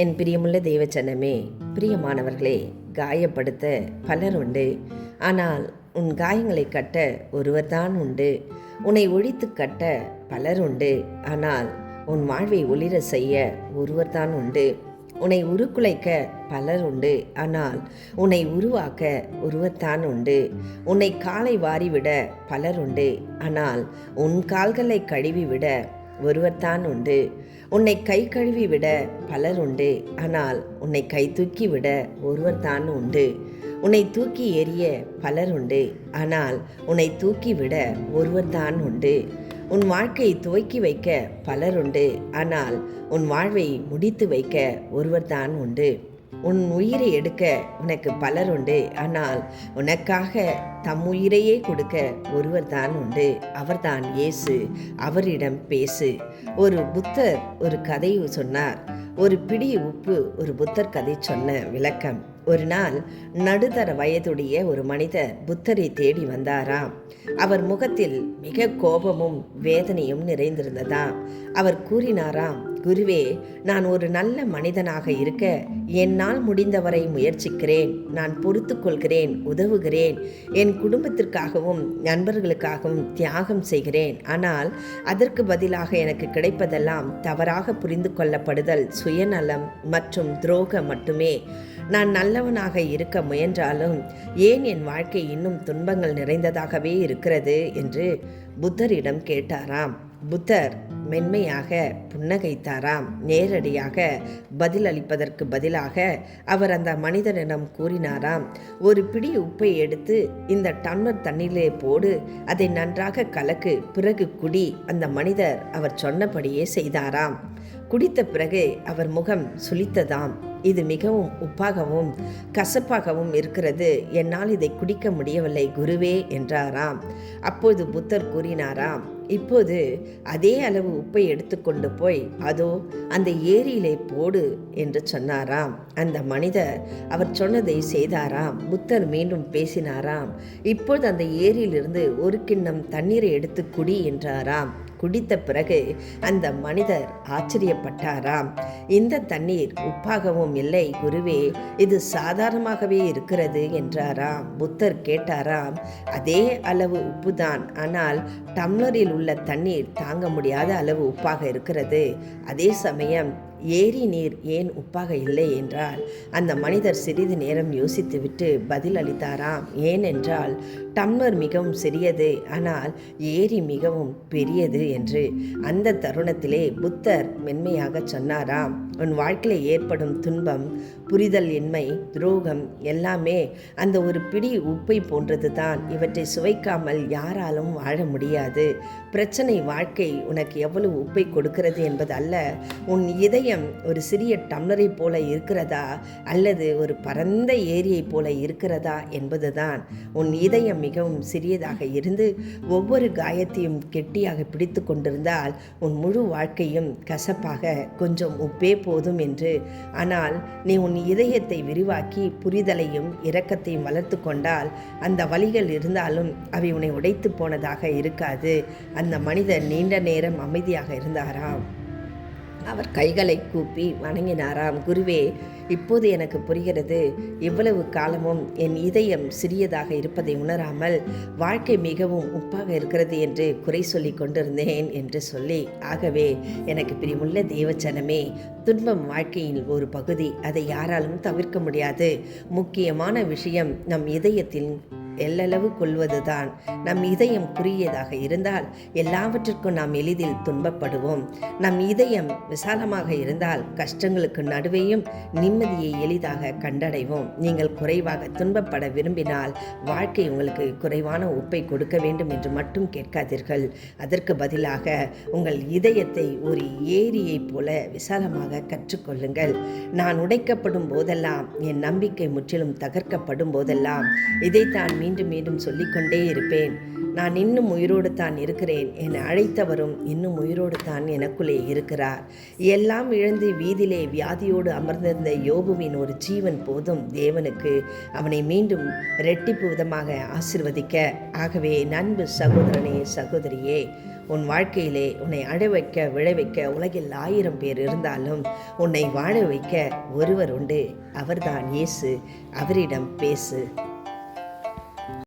என் பிரியமுள்ள தேவச்சனமே பிரியமானவர்களே காயப்படுத்த பலர் உண்டு. ஆனால் உன் காயங்களை கட்ட ஒருவர்தான் உண்டு. உன்னை ஒழித்து கட்ட பலர் உண்டு. ஆனால் உன் வாழ்வை ஒளிர செய்ய ஒருவர்தான் உண்டு. உன்னை உருக்குலைக்க பலர் உண்டு. ஆனால் உன்னை உருவாக்க ஒருவர்தான் உண்டு. உன்னை காலை வாரிவிட பலர் உண்டு. ஆனால் உன் கால்களை கழுவிவிட ஒருவர்தான் உண்டு. உன்னை கை கழுவி விட பலர் உண்டு. ஆனால் உன்னை கை தூக்கி விட ஒருவர்தான் உண்டு. உன்னை தூக்கி எறிய பலர் உண்டு. ஆனால் உன்னை தூக்கி விட ஒருவர்தான் உண்டு. உன் வாழ்க்கையை துவக்கி வைக்க பலர் உண்டு. ஆனால் உன் வாழ்வை முடித்து வைக்க ஒருவர்தான் உண்டு. உன் உயிரை எடுக்க உனக்கு பலர் உண்டு. ஆனால் உனக்காக தம் உயிரையே கொடுக்க ஒருவர் தான் உண்டு. அவர்தான் இயேசு. அவரிடம் பேசு. ஒரு புத்தர் ஒரு கதை சொன்னார். ஒரு பிடி உப்பு ஒரு புத்தர் கதை சொன்ன விளக்கம். ஒரு நாள் நடுத்தர வயதுடைய ஒரு மனிதர் புத்தரை தேடி வந்தாராம். அவர் முகத்தில் மிக கோபமும் வேதனையும் நிறைந்திருந்ததாம். அவர் கூறினாராம் குருவே நான் ஒரு நல்ல மனிதனாக இருக்க என்னால் முடிந்தவரை முயற்சிக்கிறேன். நான் பொறுத்து கொள்கிறேன் உதவுகிறேன். என் குடும்பத்திற்காகவும் நண்பர்களுக்காகவும் தியாகம் செய்கிறேன். ஆனால் அதற்கு பதிலாக எனக்கு கிடைப்பதெல்லாம் தவறாக புரிந்து கொள்ளப்படுதல் சுயநலம் மற்றும் துரோகம் மட்டுமே. நான் நல்லவனாக இருக்க முயன்றாலும் ஏன் என் வாழ்க்கை இன்னும் துன்பங்கள் நிறைந்ததாகவே இருக்கிறது? என்று புத்தரிடம் கேட்டாராம். புத்தர் மென்மையாக புன்னகைத்தாராம். நேரடியாக பதிலளிப்பதற்கு பதிலாக அவர் அந்த மனிதனிடம் கூறினாராம் ஒரு பிடி உப்பை எடுத்து இந்த டம்ளர் தண்ணீரிலே போடு அதை நன்றாக கலக்கு பிறகு குடி அந்த மனிதர் அவர் சொன்னபடியே செய்தாராம். குடித்த பிறகு அவர் முகம் சுளித்ததாம். இது மிகவும் உப்பாகவும் கசப்பாகவும் இருக்கிறது என்னால் இதை குடிக்க முடியவில்லை குருவே என்றாராம். அப்போது புத்தர் கூறினாராம் இப்போது அதே அளவு உப்பை எடுத்துக்கொண்டு போய் அதோ அந்த ஏரியிலே போடு என்று சொன்னாராம். அந்த மனிதர் அவர் சொன்னதை செய்தாராம். புத்தர் மீண்டும் பேசினாராம். இப்போது அந்த ஏரியிலிருந்து ஒரு கிண்ணம் தண்ணீரை எடுத்து குடி என்றாராம். குடித்த பிறகு அந்த மனிதர் ஆச்சரியப்பட்டாராம். இந்த தண்ணீர் உப்பாகவும் இல்லை குருவே இது சாதாரணமாகவே இருக்கிறது என்றாராம். புத்தர் கேட்டாராம் அதே அளவு உப்புதான் ஆனால் டம்ளரில் உள்ள தண்ணீர் தாங்க முடியாத அளவு உப்பாக இருக்கிறது. அதே சமயம் ஏரி நீர் ஏன் உப்பாக இல்லை என்றால் அந்த மனிதர் சிறிது நேரம் யோசித்துவிட்டு பதில் அளித்தாராம். ஏனென்றால் டம்ளர் மிகவும் சிறியது ஆனால் ஏரி மிகவும் பெரியது என்று அந்த தருணத்திலே புத்தர் மென்மையாக சொன்னாராம். உன் வாழ்க்கையில் ஏற்படும் துன்பம் புரிதல் இன்மை துரோகம் எல்லாமே அந்த ஒரு பிடி உப்பை போன்றது தான் இவற்றை சுவைக்காமல் யாராலும் வாழ முடியாது. பிரச்சனை வாழ்க்கை உனக்கு எவ்வளவு உப்பை கொடுக்கிறது என்பது அல்ல. உன் இதயம் ஒரு சிறிய டம்ளரை போல இருக்கிறதா? அல்லது ஒரு பரந்த ஏரியைப் போல இருக்கிறதா? என்பதுதான். உன் இதயம் மிகவும் சிறியதாக இருந்து ஒவ்வொரு காயத்தையும் கெட்டியாக பிடித்து கொண்டிருந்தால் உன் முழு வாழ்க்கையும் கசப்பாக கொஞ்சம் உப்பே போதும் என்று. ஆனால் நீ உன் இதயத்தை விரிவாக்கி புரிதலையும் இரக்கத்தையும் வளர்த்து கொண்டால் அந்த வழிகள் இருந்தாலும் அவை உன்னை உடைத்து போனதாக இருக்காது. அந்த மனிதர் நீண்ட நேரம் அமைதியாக இருந்தாராம். அவர் கைகளை கூப்பி வணங்கினாராம். குருவே இப்போது எனக்கு புரிகிறது. இவ்வளவு காலமும் என் இதயம் சிறியதாக இருப்பதை உணராமல் வாழ்க்கை மிகவும் உப்பாக இருக்கிறது என்று குறை சொல்லி கொண்டிருந்தேன் என்று சொல்லி ஆகவே எனக்கு பிரியமுள்ள தேவச்சனமே துன்பம் வாழ்க்கையின் ஒரு பகுதி. அதை யாராலும் தவிர்க்க முடியாது. முக்கியமான விஷயம் நம் இதயத்தில் எல்லளவு கொள்வதுதான் நம் இதயம் குறுகியதாக இருந்தால் எல்லாவற்றிற்கும் நாம் எளிதில் துன்பப்படுவோம். நம் இதயம் விசாலமாக இருந்தால் கஷ்டங்களுக்கு நடுவேயும் நிம்மதியை எளிதாக கண்டடைவோம். நீங்கள் குறைவாக துன்பப்பட விரும்பினால் வாழ்க்கை உங்களுக்கு குறைவான உப்பை கொடுக்க வேண்டும் என்று மட்டும் கேட்காதீர்கள். அதற்கு பதிலாக உங்கள் இதயத்தை ஒரு ஏரியைப் போல விசாலமாக கற்றுக்கொள்ளுங்கள். நான் உடைக்கப்படும் போதெல்லாம் என் நம்பிக்கை முற்றிலும் தகர்க்கப்படும் போதெல்லாம் இதைத்தான் மீண்டும் மீண்டும் சொல்லிக்கொண்டே இருப்பேன். நான் இன்னும் உயிரோடு தான் இருக்கிறேன். என அழைத்தவரும் இன்னும் உயிரோடு தான் எனக்குள்ளே இருக்கிறார். எல்லாம் இழந்து வீதியிலே வியாதியோடு அமர்ந்திருந்த யோபுவின் ஒரு ஜீவன் போதும் தேவனுக்கு. அவனை மீண்டும் ரெட்டிப்பு விதமாக ஆசிர்வதிக்க. ஆகவே நண்பு சகோதரனே சகோதரியே உன் வாழ்க்கையிலே உன்னை அழ வைக்க விழ வைக்க உலகில் ஆயிரம் பேர் இருந்தாலும் உன்னை வாழ வைக்க ஒருவர் உண்டு. அவர்தான் இயேசு. அவரிடம் பேசு.